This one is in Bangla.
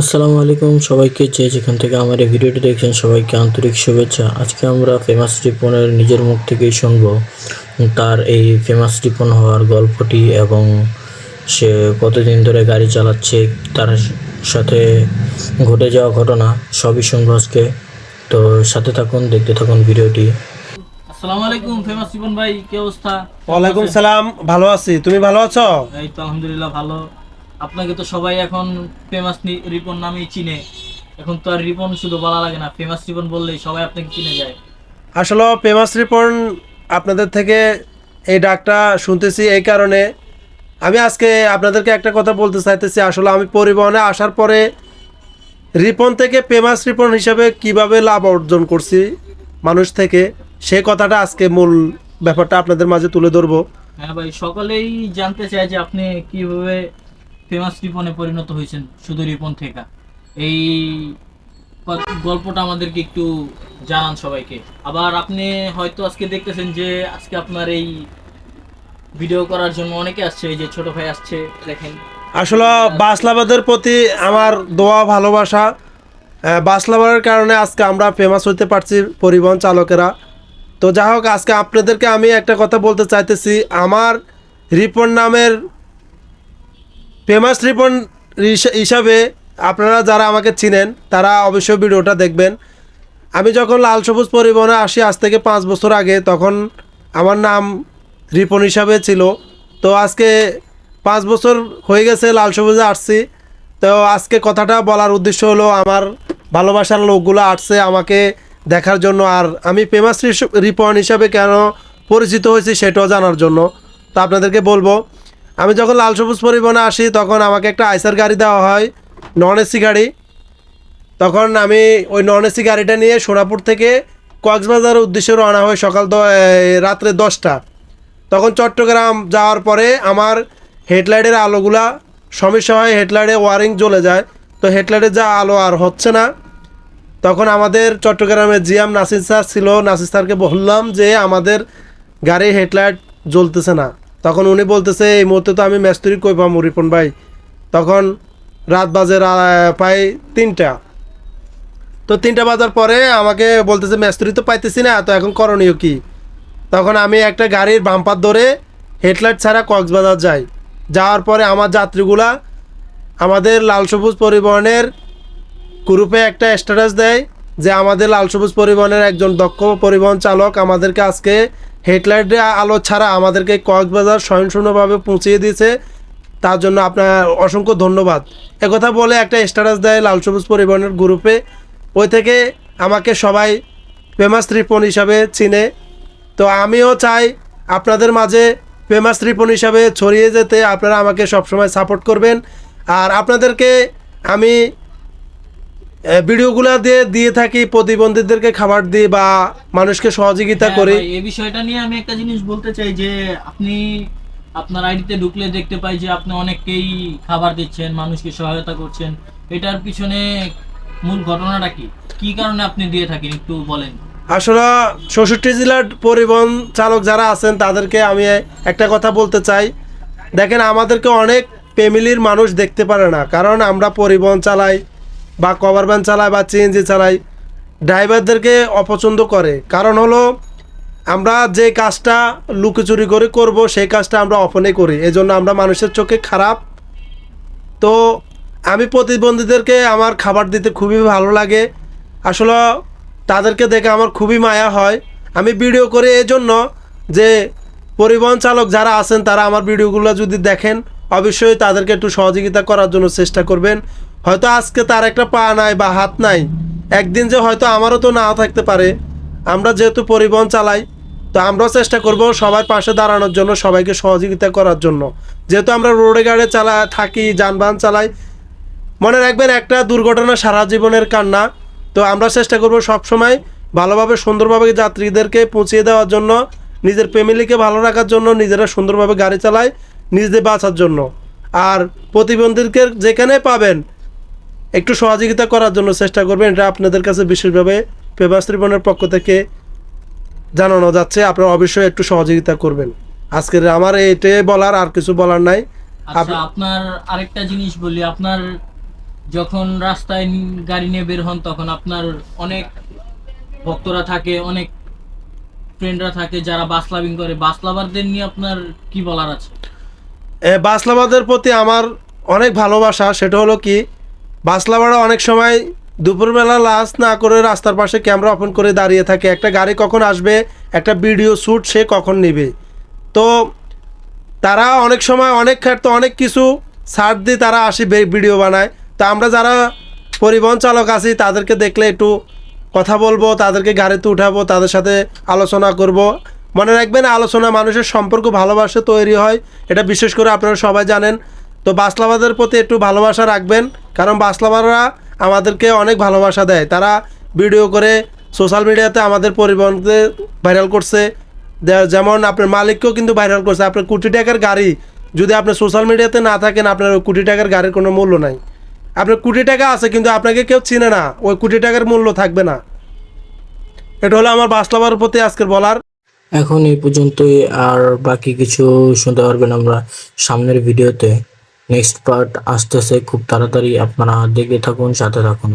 আসসালামু আলাইকুম সবাইকে যে যেখান থেকে আমার এই ভিডিওটি দেখছেন সবাইকে আন্তরিক শুভেচ্ছা। আজকে আমরা ফেমাস রিপনের নিজের মুখ থেকেই শুনব। তার এই ফেমাস রিপন হওয়ার গল্পটি এবং সে কতদিন ধরে গাড়ি চালাচ্ছে তার সাথে ঘটে যাওয়া ঘটনা সবই শুনব আজকে। তো সাথে থাকুন দেখতে থাকুন ভিডিওটি। আসসালামু আলাইকুম ফেমাস জীবন ভাই কি অবস্থা? ওয়ালাইকুম সালাম ভালো আছি। তুমি ভালো আছো? এই তো আলহামদুলিল্লাহ ভালো। আপনাকে তো সবাই এখন ফেমাস রিপন নামেই চিনে। এখন তো আর রিপন শুধু বলা লাগে না ফেমাস রিপন বললেই সবাই আপনাকে চিনে যায়। আসলে ফেমাস রিপন আপনাদের থেকে এই ডাকটা শুনতেছি এই কারণে। আমি আজকে আপনাদেরকে একটা কথা বলতে চাইতেছি আসলে আমি পরিবহনে আসার পরে রিপন থেকে ফেমাস রিপন হিসাবে কীভাবে লাভ অর্জন করছি মানুষ থেকে সেই কথাটা আজকে মূল ব্যাপারটা আপনাদের মাঝে তুলে ধরবো। হ্যাঁ ভাই সকলেই জানতে চায় যে আপনি কীভাবে ফেমাস রিপনে পরিণত হয়েছেন শুধু রিপন থেকে। এই গল্পটা আমাদেরকে একটু জানান সবাইকে। আবার আপনি হয়তো আজকে দেখতেছেন যে, আজকে আপনার এই ভিডিও করার জন্য অনেকে আসছে, এই যে ছোট ভাই আসছে, দেখেন। আসলে বাসলাবাদের প্রতি আমার দোয়া, ভালোবাসা বাসলাবাদের কারণে আজকে আমরা ফেমাস হতে পারছি পরিবহন চালকেরা। তো যাই হোক, আজকে আপনাদেরকে আমি একটা কথা বলতে চাইতেছি। আমার রিপন নামের ফেমাস রিপন হিসা- হিসাবে আপনারা যারা আমাকে চিনেন, তারা অবশ্যই ভিডিওটা দেখবেন। আমি যখন লাল সবুজ পরিবহনে আসি, আজ থেকে পাঁচ বছর আগে, তখন আমার নাম রিপন হিসাবে ছিল। তো আজকে পাঁচ বছর হয়ে গেছে লাল সবুজে আসছি। তো আজকে কথাটা বলার উদ্দেশ্য হলো, আমার ভালোবাসার লোকগুলো আসছে আমাকে দেখার জন্য। আর আমি ফেমাস রিপন হিসাবে কেন পরিচিত হয়েছি সেটাও জানার জন্য। তো আপনাদেরকে বলব আমি যখন লাল সবুজ পরিবহনে আসি, তখন আমাকে একটা আইসার গাড়ি দেওয়া হয়, নন এসি গাড়ি। তখন আমি ওই নন এসি গাড়িটা নিয়ে সোনাপুর থেকে কক্সবাজারের উদ্দেশ্যে রওনা হয় সকাল রাত্রে দশটা। তখন চট্টগ্রাম যাওয়ার পরে আমার হেডলাইটের আলোগুলা সমস্যা হয় হেডলাইটে ওয়ারিং জ্বলে যায়। তো হেডলাইটের যা আলো আর হচ্ছে না। তখন আমাদের চট্টগ্রামের জিয়াম নাসির স্যার ছিল, নাসির স্যারকে বললাম যে আমাদের গাড়ির হেডলাইট জ্বলতেছে না। তখন উনি বলতেছে, এই মুহূর্তে তো আমি মেস্তুরি কই পাবো রিপন ভাই? তখন রাত বাজে প্রায় তিনটা। তো তিনটা বাজার পরে আমাকে বলতেছে মেস্তুরি তো পাইতেছি না, তো এখন করণীয় কি? তখন আমি একটা গাড়ির বাম্পার ধরে হেডলাইট ছাড়া কক্সবাজার যাই। যাওয়ার পরে আমার যাত্রীগুলা আমাদের লাল সবুজ পরিবহনের গ্রুপে একটা স্ট্যাটাস দেয় যে, আমাদের লাল সবুজ পরিবহনের একজন দক্ষ পরিবহন চালক আমাদেরকে আজকে হেডলাইটে আলো ছাড়া আমাদেরকে কক্সবাজার স্বয়ংসূর্ণভাবে পৌঁছিয়ে দিয়েছে। তার জন্য আপনার অসংখ্য ধন্যবাদ। একথা বলে একটা স্ট্যাটাস দেয় লাল সবুজ পরিবহনের গ্রুপে ওই থেকে আমাকে সবাই ফেমাস রিপন হিসাবে চিনে। তো আমিও চাই আপনাদের মাঝে ফেমাস রিপন হিসাবে ছড়িয়ে যেতে। আপনারা আমাকে সবসময় সাপোর্ট করবেন। আর আপনাদেরকে আমি ভিডিওগুলো দিয়ে দিয়ে থাকি প্রতিবন্ধীদেরকে খাবার দিই বা মানুষকে সহযোগিতা হ্যাঁ করি। এই বিষয়টা নিয়ে আমি একটা জিনিস বলতে চাই যে আপনি আপনার আইডিতে ঢুকলে দেখতে পাই যে আপনি অনেককেই খাবার দিচ্ছেন মানুষকে সহায়তা করছেন। এটার পিছনে মূল ঘটনাটা কি? কি কারণে আপনি দিয়ে থাকেন একটু বলেন? আসলে ষষ্ঠী জেলার পরিবহন চালক যারা আছেন তাদেরকে আমি একটা কথা বলতে চাই। দেখেন আমাদেরকে অনেক ফ্যামিলির মানুষ দেখতে পারে না কারণ আমরা পরিবহন চালাই বা কভার ভ্যান চালাই বা সিএনজি চালাই ড্রাইভারদেরকে অপছন্দ করে। কারণ হলো, আমরা যে কাজটা লুকোচুরি করে করব, সেই কাজটা আমরা অপনে করি। এজন্য আমরা মানুষের চোখে খারাপ। তো আমি প্রতিবন্ধীদেরকে আমার খাবার দিতে খুবই ভালো লাগে। আসলে তাদেরকে দেখে আমার খুবই মায়া হয়। আমি ভিডিও করি এই জন্য যে পরিবহন চালক যারা আছেন, তারা আমার ভিডিওগুলো যদি দেখেন, অবশ্যই তাদেরকে একটু সহযোগিতা করার জন্য চেষ্টা করবেন। হয়তো আজকে তার একটা পা নাই বা হাত নাই। একদিন যে হয়তো আমারও তো নাও থাকতে পারে। আমরা যেহেতু পরিবহন চালাই, তো আমরাও চেষ্টা করব সবার পাশে দাঁড়ানোর জন্য, সবাইকে সহযোগিতা করার জন্য। যেহেতু আমরা রোডে গাড়ি চালা, থাকি, যানবাহন চালাই, মনে রাখবেন একটা দুর্ঘটনা সারা জীবনের কান্না। তো আমরা চেষ্টা করব সবসময় ভালোভাবে, সুন্দরভাবে যাত্রীদেরকে পৌঁছিয়ে দেওয়ার জন্য, নিজের ফ্যামিলিকে ভালো রাখার জন্য, নিজেরা সুন্দরভাবে গাড়ি চালায়, নিজেদের বাঁচার জন্য। আর প্রতিবন্ধীকে যেখানে পাবেন একটু সহযোগিতা করার জন্য চেষ্টা করবেন। এটা আপনাদের কাছে বিশেষভাবে ফেমাস ত্রিভুবনের পক্ষ থেকে জানানো যাচ্ছে। আপনারা অবশ্যই একটু সহযোগিতা করবেন। আজকের আমার এটাই বলার আর কিছু বলার নাই। আচ্ছা আপ- আপনার আরেকটা জিনিস বলি। আপনার যখন রাস্তায় গাড়ি নিয়ে বের হন তখন আপনার অনেক ভক্তরা থাকে অনেক ফ্রেন্ডরা থাকে যারা বাস লাভিং করে। বাস লাভারদের নিয়ে আপনার কি বলার আছে? এ বাসলাবাদের প্রতি আমার অনেক ভালোবাসা। সেটা হলো কি বাসলাবাড়া অনেক সময় দুপুরবেলা লাঞ্চ না করে রাস্তার পাশে ক্যামেরা ওপেন করে দাঁড়িয়ে থাকে। একটা গাড়ি কখন আসবে, একটা ভিডিও শ্যুট সে কখন নেবে। তো তারা অনেক সময় অনেক ক্ষেত্রে অনেক কিছু ছাড় দিয়ে তারা আসি ভিডিও বানায়। তো আমরা যারা পরিবহন চালক আছি, তাদেরকে দেখলে একটু কথা বলব, তাদেরকে গাড়িতে উঠাবো, তাদের সাথে আলোচনা করব। মনে রাখবেন, আলোচনা মানুষের সম্পর্ক, ভালোবাসা তৈরি হয়। এটা বিশেষ করে আপনারা সবাই জানেন। তো বাসলাবাদের প্রতি একটু ভালোবাসা রাখবেন, কারণ বাসলাবাররা আমাদেরকে অনেক ভালোবাসা দেয়। তারা ভিডিও করে সোশ্যাল মিডিয়াতে আমাদের পরিবহনকে ভাইরাল করছে। যেমন আপনার মালিককেও কিন্তু ভাইরাল করছে। আপনার কোটি টাকার গাড়ি যদি আপনি সোশ্যাল মিডিয়াতে না থাকেন, আপনার ওই কোটি টাকার গাড়ির কোনো মূল্য নাই। আপনার কোটি টাকা আছে, কিন্তু আপনাকে কেউ চিনে না। ওই কোটি টাকার মূল্য থাকবে না। এটা হলো আমার বাস্তবার প্রতি আজকের বলার। এখন এই পর্যন্তই, আর বাকি কিছু শুনতে পারবেন আমরা সামনের ভিডিওতে। নেক্সট পার্ট আসতেছে খুব তাড়াতাড়ি আপনারা দেখে থাকুন সাথে থাকুন।